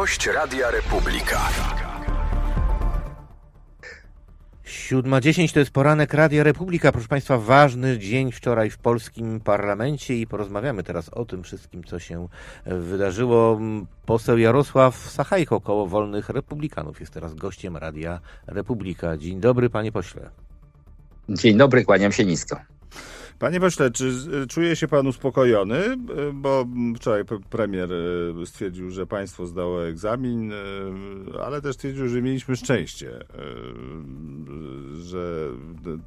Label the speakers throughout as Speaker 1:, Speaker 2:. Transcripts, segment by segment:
Speaker 1: Gość Radia Republika.
Speaker 2: 7.10 to jest poranek Radia Republika. Proszę Państwa, ważny dzień wczoraj w polskim parlamencie i porozmawiamy teraz o tym wszystkim, co się wydarzyło. Poseł Jarosław Sachajko, koło Wolnych Republikanów, jest teraz gościem Radia Republika. Dzień dobry, panie pośle.
Speaker 3: Dzień dobry, kłaniam się nisko.
Speaker 4: Panie pośle, czy czuje się pan uspokojony? Bo wczoraj premier e, stwierdził, że państwo zdało egzamin, ale też stwierdził, że mieliśmy szczęście, że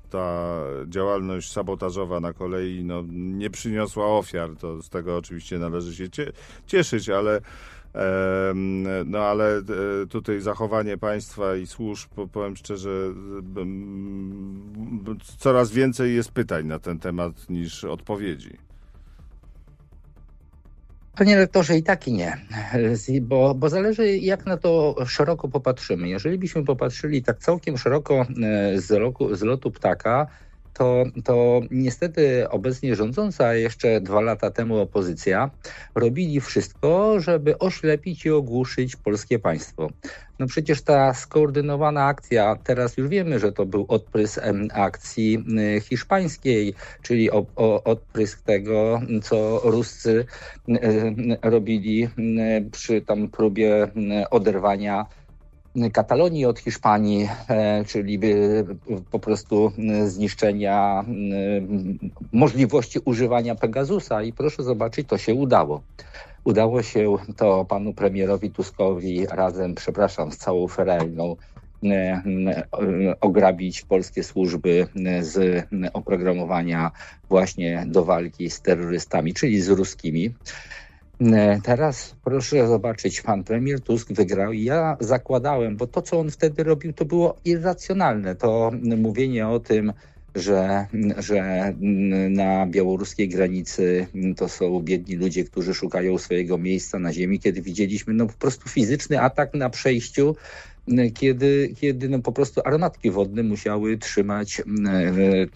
Speaker 4: ta działalność sabotażowa na kolei no, nie przyniosła ofiar. To z tego oczywiście należy się cieszyć, ale no ale e, tutaj zachowanie państwa i służb, powiem szczerze, coraz więcej jest pytań na ten temat niż odpowiedzi.
Speaker 3: Panie rektorze, i tak i nie, bo, bo zależy jak na to szeroko popatrzymy. Jeżeli byśmy popatrzyli tak całkiem szeroko e, z, roku, z lotu ptaka, to, to niestety obecnie rządząca, jeszcze dwa lata temu opozycja, robili wszystko, żeby oślepić i ogłuszyć polskie państwo. No przecież ta skoordynowana akcja, teraz już wiemy, że to był odprysk akcji y, hiszpańskiej, czyli o, o, odprysk tego, co Ruscy y, robili y, przy tam próbie oderwania Katalonii od Hiszpanii, e, czyli po prostu zniszczenia możliwości używania Pegasusa i proszę zobaczyć, to się udało. Udało się to panu premierowi Tuskowi razem, przepraszam, z całą Ferelną ograbić polskie służby z oprogramowania właśnie do walki z terrorystami, czyli z ruskimi. E, teraz proszę zobaczyć, pan premier Tusk wygrał i ja zakładałem, bo to, co on wtedy robił, to było irracjonalne. To mówienie o tym, że, że na białoruskiej granicy to są biedni ludzie, którzy szukają swojego miejsca na ziemi, kiedy widzieliśmy no, po prostu fizyczny atak na przejściu, kiedy, kiedy no, po prostu armatki wodne musiały trzymać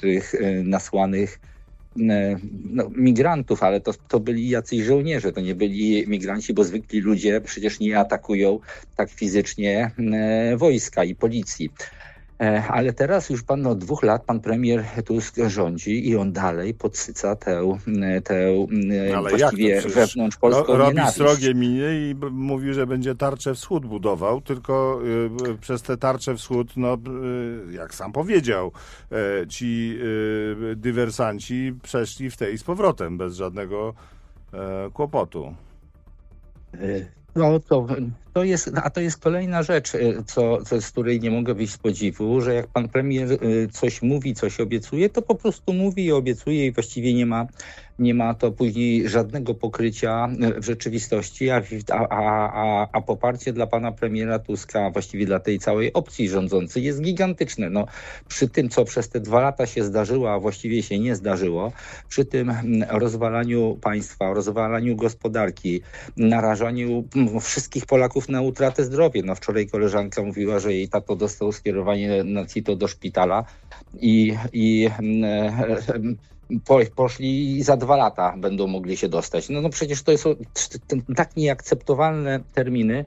Speaker 3: tych e, nasłanych E, no, migrantów, ale to, to byli jacyś żołnierze, to nie byli migranci, bo zwykli ludzie przecież nie atakują tak fizycznie e, wojska i policji. E, ale teraz już pan od dwóch lat pan premier Tusk rządzi i on dalej podsyca tę, tę Ale właściwie wewnątrz polską
Speaker 4: Robi nienawiść. srogie minie i mówi, że będzie tarczę wschód budował, tylko y, przez te tarcze wschód, no y, jak sam powiedział, y, ci dywersanci przeszli w tej z powrotem bez żadnego e, kłopotu.
Speaker 3: No to, to jest, a to jest kolejna rzecz, y, co, co, z której nie mogę wyjść z podziwu, że jak pan premier y, coś mówi, coś obiecuje, to po prostu mówi i obiecuje i właściwie nie ma nie ma to później żadnego pokrycia w rzeczywistości, a, a, a, a poparcie dla pana premiera Tuska, właściwie dla tej całej opcji rządzącej jest gigantyczne. No, przy tym, co przez te dwa lata się zdarzyło, a właściwie się nie zdarzyło, przy tym rozwalaniu państwa, rozwalaniu gospodarki, narażaniu wszystkich Polaków na utratę zdrowia. No, wczoraj koleżanka mówiła, że jej tato dostał skierowanie na CITO do szpitala i, i po, poszli i za dwa lata będą mogli się dostać. No, no przecież to są tak nieakceptowalne terminy,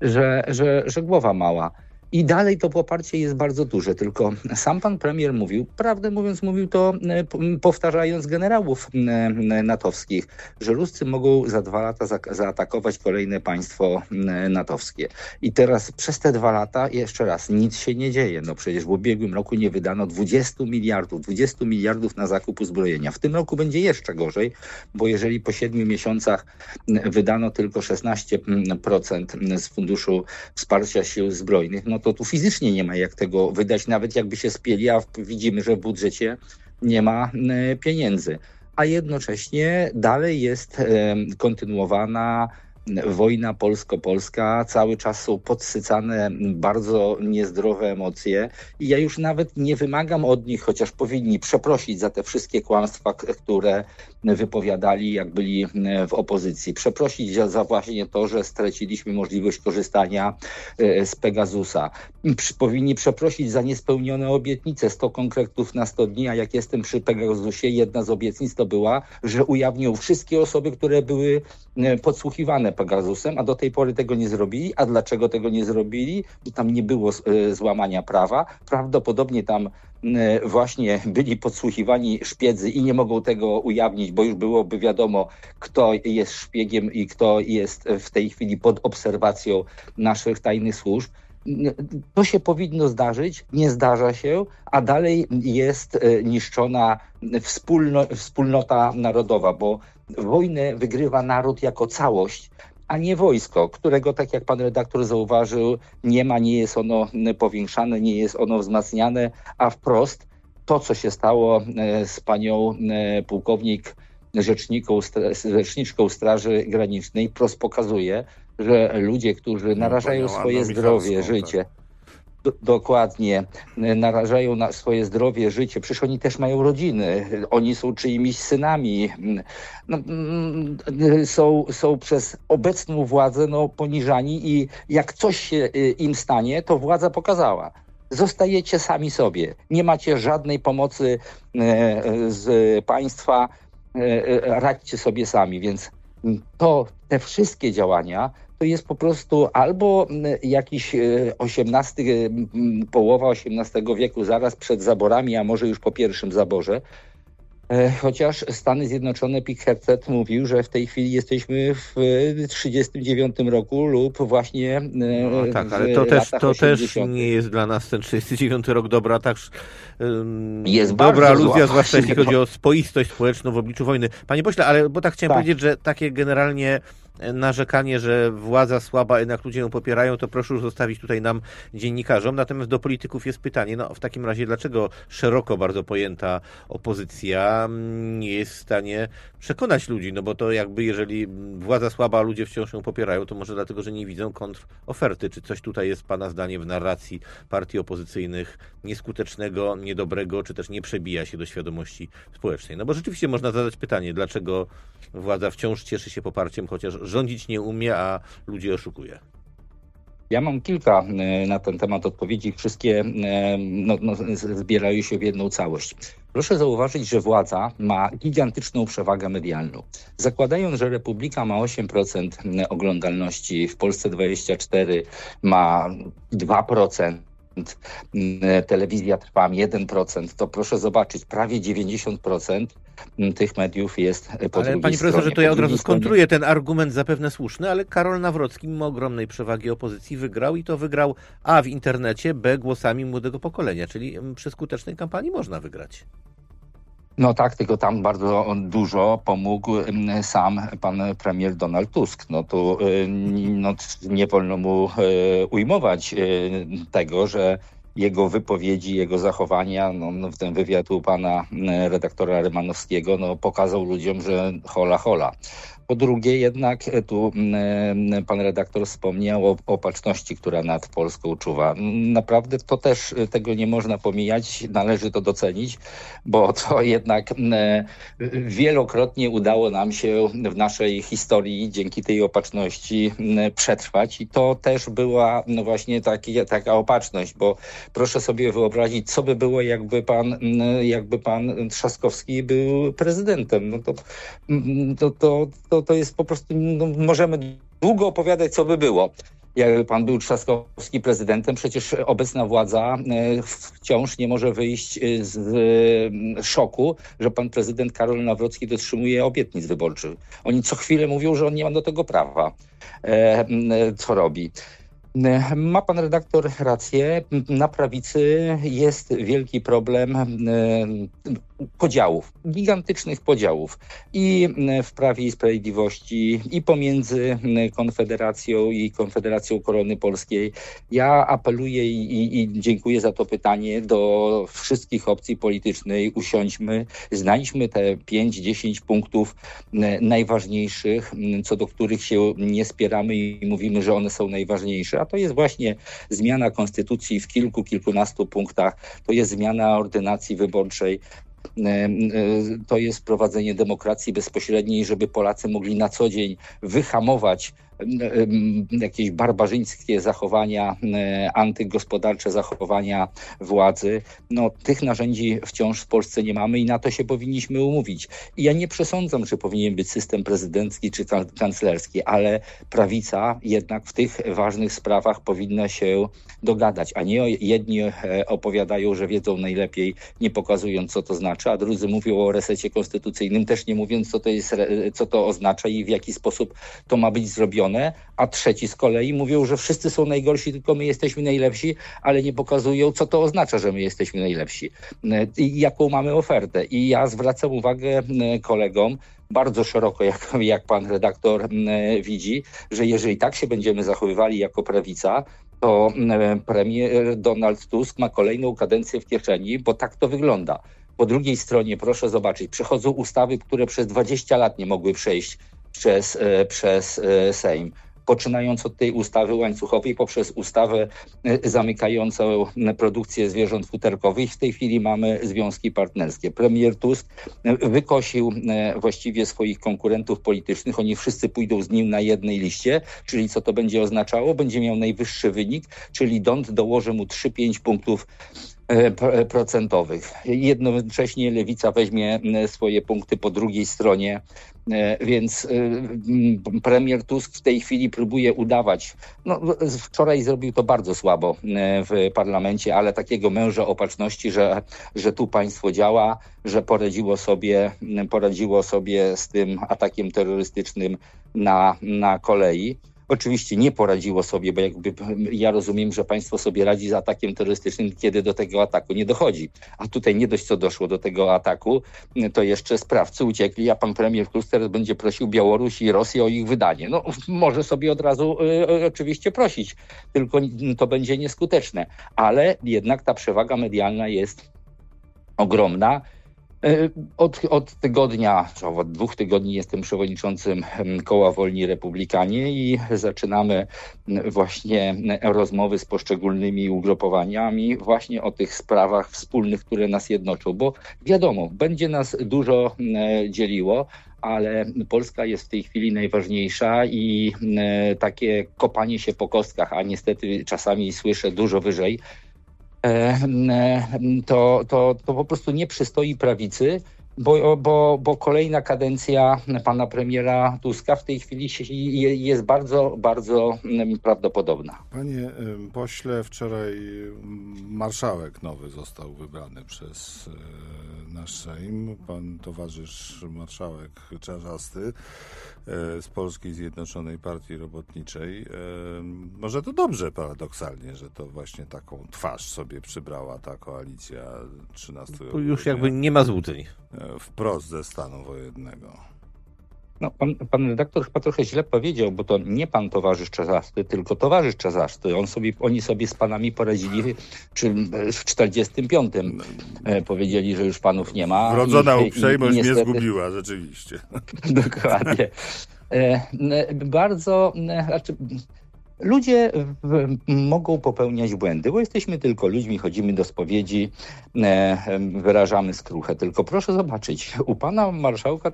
Speaker 3: że, że, że głowa mała. I dalej to poparcie jest bardzo duże, tylko sam pan premier mówił, prawdę mówiąc, mówił to e, powtarzając generałów e, natowskich, że Ruscy mogą za dwa lata za zaatakować kolejne państwo natowskie. I teraz przez te dwa lata, jeszcze raz, nic się nie dzieje. No przecież w ubiegłym roku nie wydano 20 miliardów, 20 miliardów na zakup uzbrojenia. W tym roku będzie jeszcze gorzej, bo jeżeli po siedmiu miesiącach wydano tylko 16% z Funduszu Wsparcia Sił Zbrojnych, no to tu fizycznie nie ma jak tego wydać, nawet jakby się spieli, a widzimy, że w budżecie nie ma e, pieniędzy. A jednocześnie dalej jest kontynuowana wojna polsko-polska, cały czas są podsycane bardzo niezdrowe emocje i ja już nawet nie wymagam od nich, chociaż powinni przeprosić za te wszystkie kłamstwa, które wypowiadali, jak byli w opozycji. Przeprosić za właśnie to, że straciliśmy możliwość korzystania e, z Pegasusa. Powinni przeprosić za niespełnione obietnice, 100 konkretów na 100 dni, a jak jestem przy Pegasusie, jedna z obietnic to była, że ujawnią wszystkie osoby, które były e, podsłuchiwane Pegasusem, a do tej pory tego nie zrobili. A dlaczego tego nie zrobili? Bo tam nie było złamania prawa. Prawdopodobnie tam właśnie byli podsłuchiwani szpiedzy i nie mogą tego ujawnić, bo już byłoby wiadomo, kto jest szpiegiem i kto jest w tej chwili pod obserwacją naszych tajnych służb to się powinno zdarzyć, nie zdarza się, a dalej jest e, niszczona wspólno, wspólnota narodowa, bo wojnę wygrywa naród jako całość, a nie wojsko, którego, tak jak pan redaktor zauważył, nie ma, nie jest ono powiększane, nie jest ono wzmacniane, a wprost to, co się stało e, z panią e, pułkownik rzeczniką, rzeczniczką Straży Granicznej, wprost pokazuje, że ludzie, którzy narażają swoje zdrowie, tak. życie, do, dokładnie, narażają na swoje zdrowie, życie, przecież oni też mają rodziny, oni są czyimiś synami, no, mm, są, są przez obecną władzę no, poniżani i jak coś się y, im stanie, to władza pokazała. Zostajecie sami sobie. Nie macie żadnej pomocy e, z państwa, e, e, radźcie sobie sami, więc to te wszystkie działania to jest po prostu albo jakiś XVIII, e, połowa XVIII wieku, zaraz przed zaborami, a może już po pierwszym zaborze, Chociaż Stany Zjednoczone, Pickett mówił, że w tej chwili jesteśmy w 1939 roku lub właśnie. E,
Speaker 2: no, tak, ale to, też, to też nie jest dla nas ten 39 rok dobra, tak. Jest dobra aluzja, zwłaszcza jeśli chodzi o spoistość społeczną w obliczu wojny. Panie pośle, ale bo tak chciałem tak. powiedzieć, że takie generalnie narzekanie, że władza słaba, jednak ludzie ją popierają, to proszę już zostawić tutaj nam, dziennikarzom. Natomiast do polityków jest pytanie, no w takim razie dlaczego szeroko bardzo pojęta opozycja nie jest w stanie przekonać ludzi? No bo to jakby jeżeli władza słaba, a ludzie wciąż ją popierają, to może dlatego, że nie widzą kontroferty. Czy coś tutaj jest Pana zdanie w narracji partii opozycyjnych nieskutecznego, niedobrego, czy też nie przebija się do świadomości społecznej? No bo rzeczywiście można zadać pytanie, dlaczego władza wciąż cieszy się poparciem, chociaż rządzić nie umie, a ludzi oszukuje.
Speaker 3: Ja mam kilka e, na ten temat odpowiedzi. Wszystkie e, no, no, zbierają się w jedną całość. Proszę zauważyć, że władza ma gigantyczną przewagę medialną. Zakładając, że Republika ma 8% oglądalności, w Polsce 24 ma 2%, telewizja trwa 1%, to proszę zobaczyć, prawie 90% tych mediów jest po
Speaker 2: Ale panie profesorze, to ja od razu skontruję ten argument zapewne słuszny, ale Karol Nawrocki mimo ogromnej przewagi opozycji wygrał i to wygrał A w internecie, B głosami młodego pokolenia, czyli przy skutecznej kampanii można wygrać.
Speaker 3: No tak, tylko tam bardzo dużo pomógł sam pan premier Donald Tusk. No y, no, nie wolno mu y, ujmować y, tego, że jego wypowiedzi, jego zachowania, no, no w ten wywiad u pana redaktora Rymanowskiego, no, pokazał ludziom, że hola hola. Po drugie, jednak e, tu e, pan redaktor wspomniał o opatrzności, która nad Polską czuwa. Naprawdę to też e, tego nie można pomijać, należy to docenić, bo to jednak wielokrotnie udało nam się w naszej historii dzięki tej opatrzności przetrwać i to też była no właśnie taki, taka opatrzność, bo proszę sobie wyobrazić, co by było, jakby pan, jakby pan Trzaskowski był prezydentem. No to, to, to, to to, jest po prostu, no, możemy długo opowiadać, co by było. Jakby pan był Trzaskowski prezydentem, przecież obecna władza e, wciąż nie może wyjść e, z e, szoku, że pan prezydent Karol Nawrocki dotrzymuje obietnic wyborczych. Oni co chwilę mówią, że on nie ma do tego prawa. Co robi? Ma pan redaktor rację. Na prawicy jest wielki problem podziałów, gigantycznych podziałów i w Prawie i Sprawiedliwości, i pomiędzy Konfederacją i Konfederacją Korony Polskiej. Ja apeluję i, i dziękuję za to pytanie do wszystkich opcji politycznej. Usiądźmy, znajdźmy te 5-10 punktów najważniejszych, co do których się nie spieramy i mówimy, że one są najważniejsze. A to jest właśnie zmiana konstytucji w kilku, kilkunastu punktach. To jest zmiana ordynacji wyborczej, E, e, to jest wprowadzenie demokracji bezpośredniej, żeby Polacy mogli na co dzień wyhamować jakieś barbarzyńskie zachowania, antygospodarcze zachowania władzy. No, tych narzędzi wciąż w Polsce nie mamy i na to się powinniśmy umówić. I ja nie przesądzam, że powinien być system prezydencki czy kan- kanclerski, ale prawica jednak w tych ważnych sprawach powinna się dogadać, a nie jedni e, opowiadają, że wiedzą najlepiej, nie pokazując, co to znaczy, a drudzy mówią o resecie konstytucyjnym, też nie mówiąc, co to, jest, co to oznacza i w jaki sposób to ma być zrobione, a trzeci z kolei mówią, że wszyscy są najgorsi, tylko my jesteśmy najlepsi, ale nie pokazują, co to oznacza, że my jesteśmy najlepsi e, i jaką mamy ofertę. I ja zwracam uwagę e, kolegom, bardzo szeroko, jak, jak pan redaktor m, widzi, że jeżeli tak się będziemy zachowywali jako prawica, to premier Donald Tusk ma kolejną kadencję w kieszeni, bo tak to wygląda. Po drugiej stronie, proszę zobaczyć, przychodzą ustawy, które przez 20 lat nie mogły przejść przez, e, przez e, Sejm. Poczynając od tej ustawy łańcuchowej, poprzez ustawę e, zamykającą produkcję zwierząt futerkowych. W tej chwili mamy związki partnerskie. Premier Tusk wykosił właściwie swoich konkurentów politycznych. Oni wszyscy pójdą z nim na jednej liście, czyli co to będzie oznaczało? Będzie miał najwyższy wynik, czyli Dont dołoży mu 3-5 punktów procentowych. Jednocześnie lewica weźmie swoje punkty po drugiej stronie, E, więc e, premier Tusk w tej chwili próbuje udawać. No, wczoraj zrobił to bardzo słabo e, w parlamencie, ale takiego męża opatrzności, że, że tu państwo działa, że poradziło sobie, poradziło sobie z tym atakiem terrorystycznym na, na kolei. Oczywiście nie poradziło sobie, bo jakby ja rozumiem, że państwo sobie radzi z atakiem terrorystycznym, kiedy do tego ataku nie dochodzi. A tutaj nie dość co doszło do tego ataku, to jeszcze sprawcy uciekli, a pan premier Tusk teraz będzie prosił Białoruś i Rosję o ich wydanie. No może sobie od razu y, y, oczywiście prosić, tylko to będzie nieskuteczne. Ale jednak ta przewaga medialna jest ogromna. E, Od, od tygodnia, czy od dwóch tygodni jestem przewodniczącym Koła Wolni Republikanie i zaczynamy właśnie rozmowy z poszczególnymi ugrupowaniami właśnie o tych sprawach wspólnych, które nas jednoczą, bo wiadomo, będzie nas dużo dzieliło, ale Polska jest w tej chwili najważniejsza i takie kopanie się po kostkach, a niestety czasami słyszę dużo wyżej, to, to, to po prostu nie przystoi prawicy, bo, bo, bo kolejna kadencja pana premiera Tuska w tej chwili jest bardzo, bardzo prawdopodobna.
Speaker 4: Panie pośle, wczoraj marszałek nowy został wybrany przez e, nasz Sejm. Pan towarzysz marszałek Czarzasty e, z Polskiej Zjednoczonej Partii Robotniczej. E, Może to dobrze paradoksalnie, że to właśnie taką twarz sobie przybrała ta koalicja 13
Speaker 2: Tu już jakby nie ma złudzeń.
Speaker 4: e, wprost ze stanu wojennego.
Speaker 3: No, pan, pan redaktor chyba trochę źle powiedział, bo to nie pan towarzysz Czarzasty, tylko towarzysz Czarzasty. On sobie, oni sobie z panami poradzili czy w 45. E, powiedzieli, że już panów nie ma.
Speaker 4: Wrodzona
Speaker 3: I- i- i
Speaker 4: uprzejmość mnie zgubiła, rzeczywiście.
Speaker 3: Dokładnie. E, Bardzo, znaczy, ludzie mogą popełniać błędy, bo jesteśmy tylko ludźmi, chodzimy do spowiedzi, e, wyrażamy skruchę. Tylko proszę zobaczyć, u pana marszałka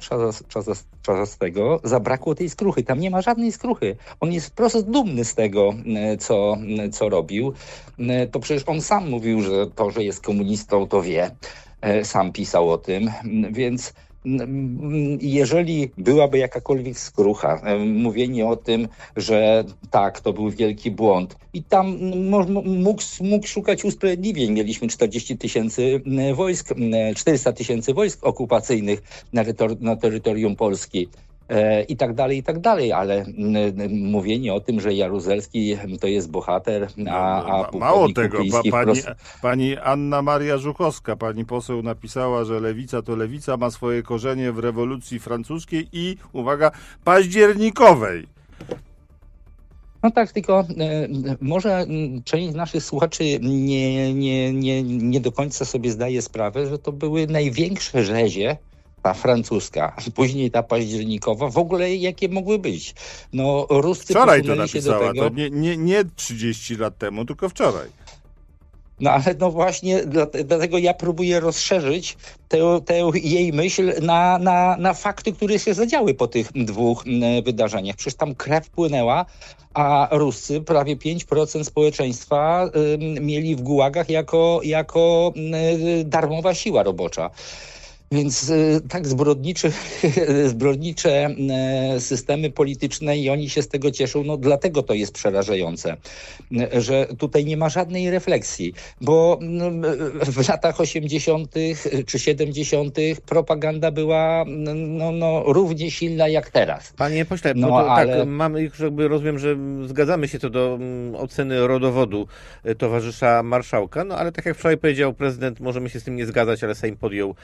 Speaker 3: Czarzastego zabrakło tej skruchy. Tam nie ma żadnej skruchy. On jest wprost dumny z tego, e, co, co robił. E, To przecież on sam mówił, że to, że jest komunistą, to wie. Sam pisał o tym, więc jeżeli byłaby jakakolwiek skrucha, em, mówienie o tym, że tak, to był wielki błąd i tam mógł, mógł szukać usprawiedliwień. Mieliśmy 40 tysięcy mm, wojsk, mm, 400 tysięcy wojsk okupacyjnych na terytorium Polski. E, I tak dalej, i tak dalej, ale mm, mówienie o tym, że Jaruzelski to jest bohater, a, a
Speaker 4: No, Ma- Mało tego, pa, pani,
Speaker 3: wprost-
Speaker 4: pani Anna Maria Żukowska, pani poseł napisała, że lewica to lewica, ma swoje korzenie w rewolucji francuskiej i, uwaga, październikowej.
Speaker 3: No tak, tylko e, może mm, część naszych słuchaczy nie, nie, nie, nie do końca sobie zdaje sprawę, że to były największe rzezie, ta francuska, później ta październikowa, w ogóle jakie mogły być. No, Ruscy
Speaker 4: Wczoraj to
Speaker 3: się do
Speaker 4: napisała,
Speaker 3: tego.
Speaker 4: to nie, nie, nie 30 lat temu, tylko wczoraj.
Speaker 3: No ale no właśnie dlatego ja próbuję rozszerzyć tę, tę jej myśl na, na, na fakty, które się zadziały po tych dwóch wydarzeniach. Przecież tam krew płynęła, a Ruscy prawie 5% społeczeństwa mieli w gułagach jako, jako darmowa siła robocza. Więc y, tak zbrodniczy, zbrodnicze y, systemy polityczne i oni się z tego cieszą, no dlatego to jest przerażające, y, że tutaj nie ma żadnej refleksji, bo w latach 80. czy 70. propaganda była no, no, równie silna jak teraz.
Speaker 2: Panie pośle, no, to, tak, ale... tak, mamy już jakby, rozumiem, że zgadzamy się co do oceny rodowodu towarzysza marszałka, no ale tak jak wczoraj powiedział prezydent, możemy się z tym nie zgadzać, ale Sejm podjął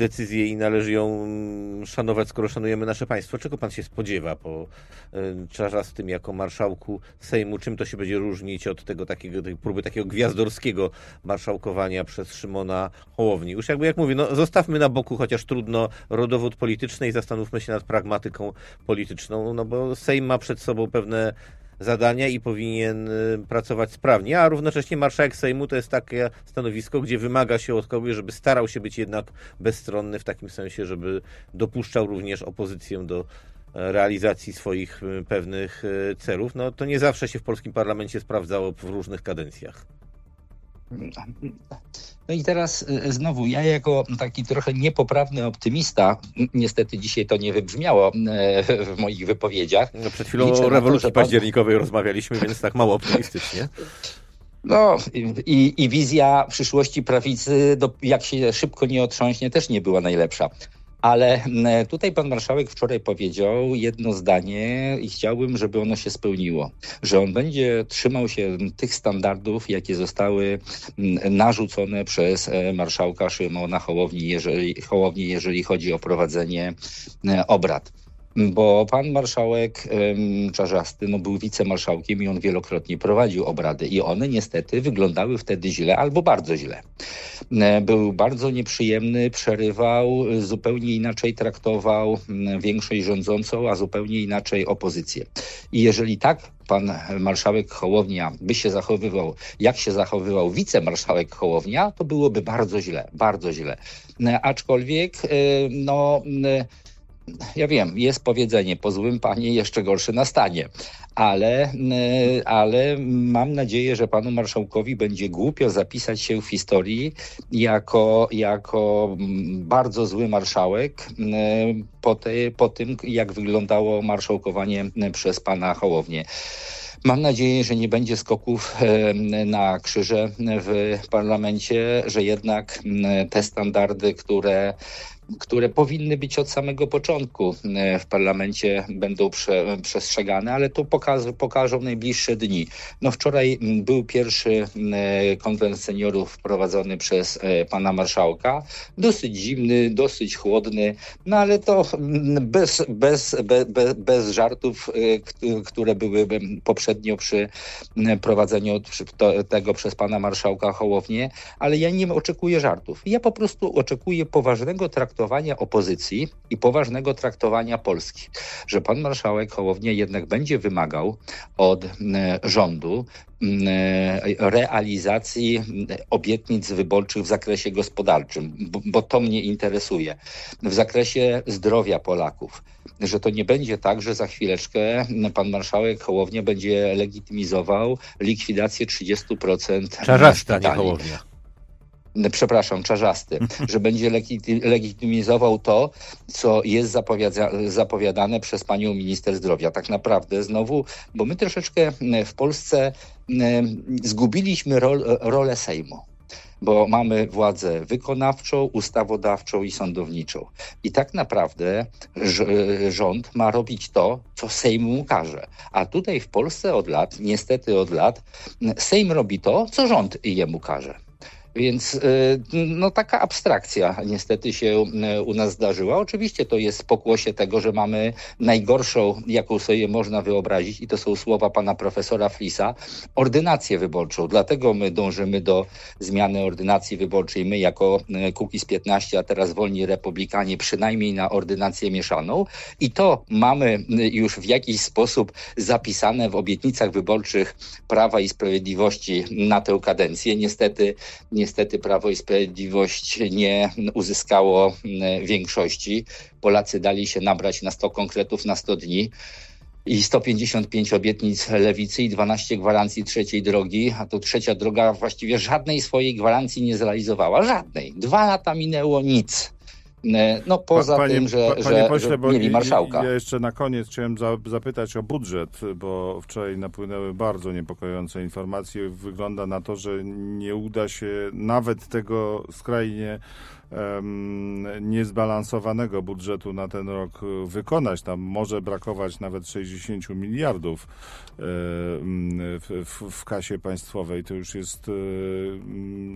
Speaker 2: decyzje i należy ją mm, szanować, skoro szanujemy nasze państwo. Czego pan się spodziewa po y, Czarzastym jako marszałku Sejmu? Czym to się będzie różnić od tego takiego, tej próby takiego gwiazdorskiego marszałkowania przez Szymona Hołowni? Już jakby jak mówię, no zostawmy na boku chociaż trudno rodowód polityczny i zastanówmy się nad pragmatyką polityczną, no bo Sejm ma przed sobą pewne zadania i powinien y, pracować sprawnie, a równocześnie marszałek Sejmu to jest takie stanowisko, gdzie wymaga się od kogoś, żeby starał się być jednak bezstronny w takim sensie, żeby dopuszczał również opozycję do e, realizacji swoich y, pewnych y, celów. No to nie zawsze się w polskim parlamencie sprawdzało w różnych kadencjach.
Speaker 3: No i teraz y, znowu, ja jako taki trochę niepoprawny optymista, niestety dzisiaj to nie wybrzmiało y, w moich wypowiedziach.
Speaker 2: No przed chwilą o rewolucji to, październikowej pan... rozmawialiśmy, więc tak mało optymistycznie.
Speaker 3: No i, i wizja przyszłości prawicy, jak się szybko nie otrząśnie, też nie była najlepsza. Ale tutaj pan marszałek wczoraj powiedział jedno zdanie i chciałbym, żeby ono się spełniło, że on będzie trzymał się tych standardów, jakie zostały narzucone przez e, marszałka Szymona Hołowni, jeżeli, Hołowni, jeżeli chodzi o prowadzenie obrad bo pan marszałek Czarzasty no, był wicemarszałkiem i on wielokrotnie prowadził obrady i one niestety wyglądały wtedy źle albo bardzo źle. E, był bardzo nieprzyjemny, przerywał, zupełnie inaczej traktował większość rządzącą, a zupełnie inaczej opozycję. I jeżeli tak pan marszałek Hołownia by się zachowywał, jak się zachowywał wicemarszałek Hołownia, to byłoby bardzo źle, bardzo źle. E, aczkolwiek, e, no ja wiem, jest powiedzenie, po złym panie jeszcze gorszy nastanie, ale, y, ale mam nadzieję, że panu marszałkowi będzie głupio zapisać się w historii jako, jako bardzo zły marszałek y, po, te, po tym, jak wyglądało marszałkowanie przez pana Hołownię. Mam nadzieję, że nie będzie skoków y, na krzyże w parlamencie, że jednak te standardy, które które powinny być od samego początku e, w parlamencie, będą prze, przestrzegane, ale to pokaż, pokażą najbliższe dni. No wczoraj był pierwszy e, konwent seniorów prowadzony przez e, pana marszałka. Dosyć zimny, dosyć chłodny, no ale to bez, bez, bez, bez żartów, które były poprzednio przy prowadzeniu tego przez pana marszałka Hołownię, ale ja nie oczekuję żartów. Ja po prostu oczekuję poważnego traktowania traktowania opozycji i poważnego traktowania Polski. Że pan marszałek Hołownia jednak będzie wymagał od rządu realizacji obietnic wyborczych w zakresie gospodarczym, bo, to mnie interesuje, w zakresie zdrowia Polaków że to nie będzie tak, że za chwileczkę pan marszałek Hołownia będzie legitymizował likwidację 30%
Speaker 2: Czarzasta, nie Hołownia
Speaker 3: przepraszam, czarzasty, że będzie legitymizował to, co jest zapowiadane przez panią minister zdrowia. Tak naprawdę znowu, bo my troszeczkę w Polsce zgubiliśmy rol, rolę Sejmu bo mamy władzę wykonawczą, ustawodawczą i sądowniczą. I tak naprawdę rząd ma robić to, co Sejm mu każe. A tutaj w Polsce od lat, niestety od lat, Sejm robi to, co rząd jemu każe. Więc y, no taka abstrakcja niestety się y, u nas zdarzyła. Oczywiście to jest pokłosie tego, że mamy najgorszą, jaką sobie można wyobrazić i to są słowa pana profesora Flisa, ordynację wyborczą. Dlatego my dążymy do zmiany ordynacji wyborczej. My jako y, Kukiz 15, a teraz Wolni Republikanie przynajmniej na ordynację mieszaną i to mamy już w jakiś sposób zapisane w obietnicach wyborczych Prawa i Sprawiedliwości na tę kadencję. Niestety Niestety Prawo i Sprawiedliwość nie uzyskało mm, większości. Polacy dali się nabrać na 100 konkretów na 100 dni i 155 obietnic lewicy i 12 gwarancji trzeciej drogi, a to trzecia droga właściwie żadnej swojej gwarancji nie zrealizowała. Żadnej. Dwa lata minęło, nic. E, no poza
Speaker 4: panie,
Speaker 3: tym, że,
Speaker 4: panie
Speaker 3: że,
Speaker 4: pośle,
Speaker 3: że
Speaker 4: bo
Speaker 3: mieli marszałka.
Speaker 4: Ja jeszcze na koniec chciałem za, zapytać o budżet, bo wczoraj napłynęły bardzo niepokojące informacje. Wygląda na to, że nie uda się nawet tego skrajnie em, niezbalansowanego budżetu na ten rok wykonać. Tam może brakować nawet 60 miliardów e, w, w, w kasie państwowej. To już jest e,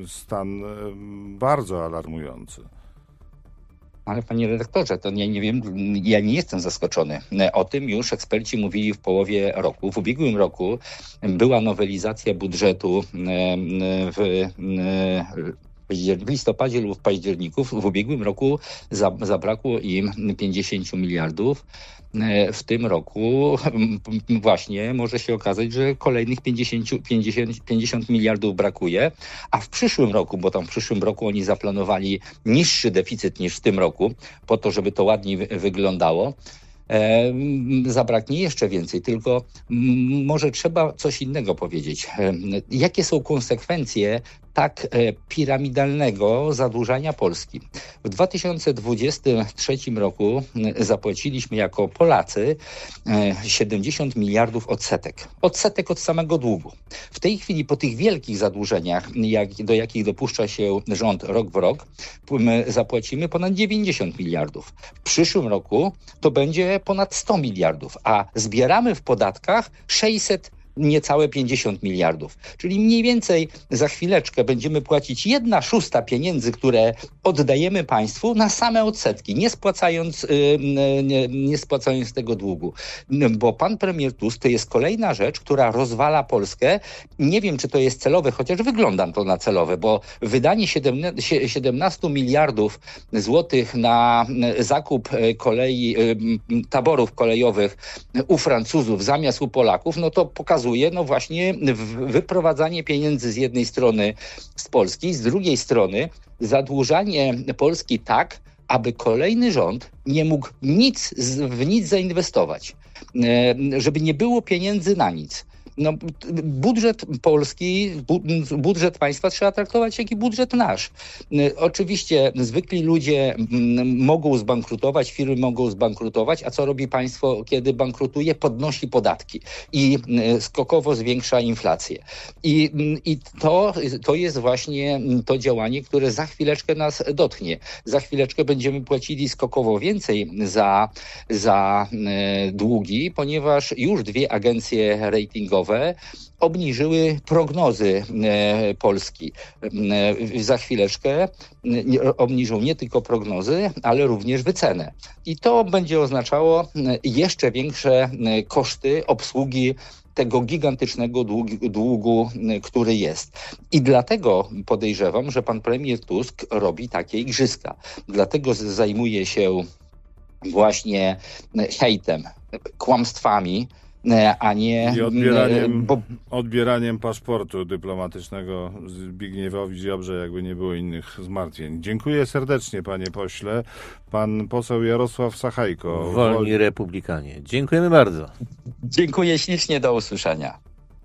Speaker 4: stan bardzo alarmujący.
Speaker 3: Ale panie redaktorze, to nie, nie wiem, ja nie jestem zaskoczony. O tym już eksperci mówili w połowie roku. W ubiegłym roku była nowelizacja budżetu w, w listopadzie lub w październiku. W ubiegłym roku za- zabrakło im 50 miliardów. E, W tym roku m, właśnie może się okazać, że kolejnych 50, 50, 50 miliardów brakuje, a w przyszłym roku, bo tam w przyszłym roku oni zaplanowali niższy deficyt niż w tym roku, po to, żeby to ładniej wy- wyglądało. E, m, zabraknie jeszcze więcej, tylko m, może trzeba coś innego powiedzieć. E, Jakie są konsekwencje tak e, piramidalnego zadłużania Polski? W 2023 roku m, zapłaciliśmy jako Polacy e, 70 miliardów odsetek. Odsetek od samego długu. W tej chwili po tych wielkich zadłużeniach, jak, do jakich dopuszcza się rząd rok w rok, my zapłacimy ponad 90 miliardów. W przyszłym roku to będzie ponad 100 miliardów, a zbieramy w podatkach 600 niecałe 50 miliardów. Czyli mniej więcej za chwileczkę będziemy płacić jedna szósta pieniędzy, które oddajemy państwu na same odsetki, nie spłacając, y, y, nie, spłacając tego długu. Bo pan premier Tusk to jest kolejna rzecz, która rozwala Polskę. Nie wiem, czy to jest celowe, chociaż wygląda to na celowe, bo wydanie 17 sie- 17 miliardów złotych na y, zakup kolei, taborów kolejowych u Francuzów zamiast u Polaków, no to pokazuje no właśnie wyprowadzanie pieniędzy z jednej strony z Polski, z drugiej strony zadłużanie Polski tak, aby kolejny rząd nie mógł nic w nic zainwestować, e, żeby nie było pieniędzy na nic. No, budżet polski, bu, budżet państwa trzeba traktować jak i budżet nasz. E, Oczywiście zwykli ludzie mm, mogą zbankrutować, firmy mogą zbankrutować, a co robi państwo, kiedy bankrutuje? Podnosi podatki i mm, skokowo zwiększa inflację. I, mm, i to, to jest właśnie to działanie, które za chwileczkę nas dotknie. Za chwileczkę będziemy płacili skokowo więcej za, za długi, ponieważ już dwie agencje ratingowe obniżyły prognozy e, Polski. E, za chwileczkę e, obniżą nie tylko prognozy, ale również wycenę. I to będzie oznaczało jeszcze większe koszty obsługi tego gigantycznego długu, długu, który jest. I dlatego podejrzewam, że pan premier Tusk robi takie igrzyska. Dlatego zajmuje się właśnie hejtem, kłamstwami, a nie
Speaker 4: I odbieraniem,
Speaker 3: e, bo
Speaker 4: odbieraniem paszportu dyplomatycznego Zbigniewowi Ziobrze, jakby nie było innych zmartwień. Dziękuję serdecznie, panie pośle. Pan poseł Jarosław Sachajko.
Speaker 2: Wolni Republikanie. Dziękujemy bardzo.
Speaker 3: dziękuję ślicznie, do usłyszenia.